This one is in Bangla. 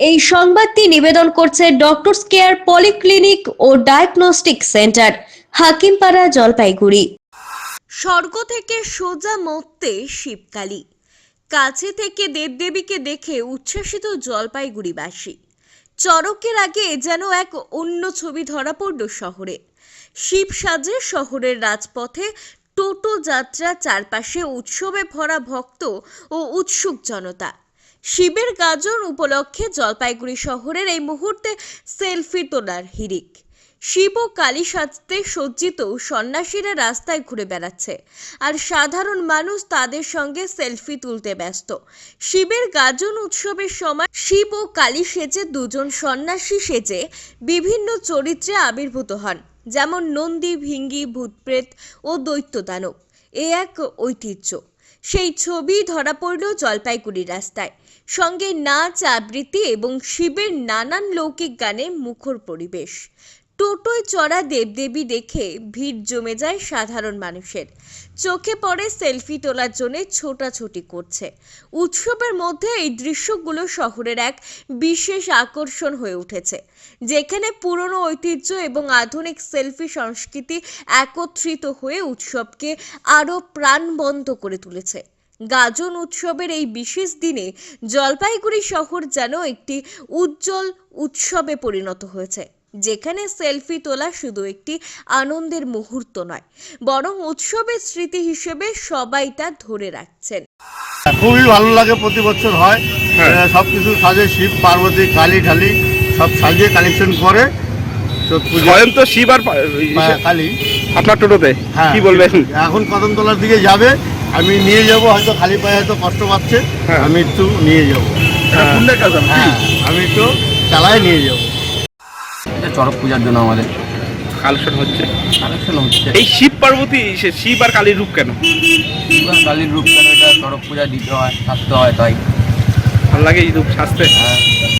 এই সংবাদটি নিবেদন করছে ডক্টরস কেয়ার পলিক্লিনিক ও ডায়াগনস্টিক সেন্টার হাকিমপাড়া, জলপাইগুড়ি। স্বর্গ থেকে সোজা মত্তে শিবকালী। কাছে থেকে দেবদেবীকে দেখে উচ্ছ্বাসিত জলপাইগুড়িবাসী। চড়কের আগে যেন এক অন্য ছবি ধরা পড়ল শহরে। শিব সাজে শহরের রাজপথে টোটো যাত্রা চারপাশে উৎসবে ভরা ভক্ত ও উৎসুক জনতা। শিবের গাজন উপলক্ষে জলপাইগুড়ি শহরের এই মুহূর্তে সেলফি তোলার হিরিক। শিব ও কালী সাজতে সজ্জিত সন্ন্যাসীরা রাস্তায় ঘুরে বেড়াচ্ছে আর সাধারণ মানুষ তাদের সঙ্গে সেলফি তুলতে ব্যস্ত। শিবের গাজন উৎসবের সময় শিব ও কালী সেজে দুজন সন্ন্যাসী সেজে বিভিন্ন চরিত্রে আবির্ভূত হন, যেমন নন্দী, ভিঙ্গি, ভূতপ্রেত ও দৈত্য দানব এ এক ঐতিহ্য। সেই ছবি ধরা পড়ল জলপাইগুড়ি রাস্তায়। সঙ্গে নাচ আবৃত্তি এবং শিবের নানান লৌকিক গানে মুখর পরিবেশ। টোটোয় চড়া দেবদেবী দেখে ভিড় জমে যায় সাধারণ মানুষের। চোখে পড়ে সেলফি তোলার জন্য ছোটাছুটি করছে। উৎসবের মধ্যে এই দৃশ্যগুলো শহরের এক বিশেষ আকর্ষণ হয়ে উঠেছে, যেখানে পুরনো ঐতিহ্য এবং আধুনিক সেলফি সংস্কৃতি একত্রিত হয়ে উৎসবকে আরও প্রাণবন্ত করে তুলেছে। গাজন উৎসবের এই বিশেষ দিনে জলপাইগুড়ি শহর যেন একটি উজ্জ্বল উৎসবে পরিণত হয়েছে যেখানে সেলফি তোলা শুধু একটি আনন্দের মুহূর্ত নয় বরং উৎসবের স্মৃতি হিসেবে সবাই তা ধরে রাখছেন। খুবই ভালো লাগে প্রতি বছর হয়। হ্যাঁ। সব কিছু সাজে শিব পার্বতী কালী ঢালি সব সাজিয়ে কালেকশন করে তো স্বয়ং তো শিব আর হ্যাঁ, কালী। আপনার টোটোতে? হ্যাঁ। কি বলবেন? এখন কদমতলার দিকে যাবে আমি নিয়ে যাব হয়তো খালি পায়ে হয়তো কষ্ট পাচ্ছে। হ্যাঁ। আমি একটু নিয়ে যাব। হ্যাঁ। হ্যাঁ আমি একটু চালায় নিয়ে যাব। এটা চড়ক পূজার জন্য আমাদের। কালেকশন হচ্ছে। কালেকশন হচ্ছে। এই শিব পার্বতী সে শিব আর কালীর রূপ কেন? এবার কালীর রূপ কেন? এটা চড়ক পূজা দিতে হয় থাকতে হয় তাই। ভালো লাগে এই রূপ সাজতে? হ্যাঁ।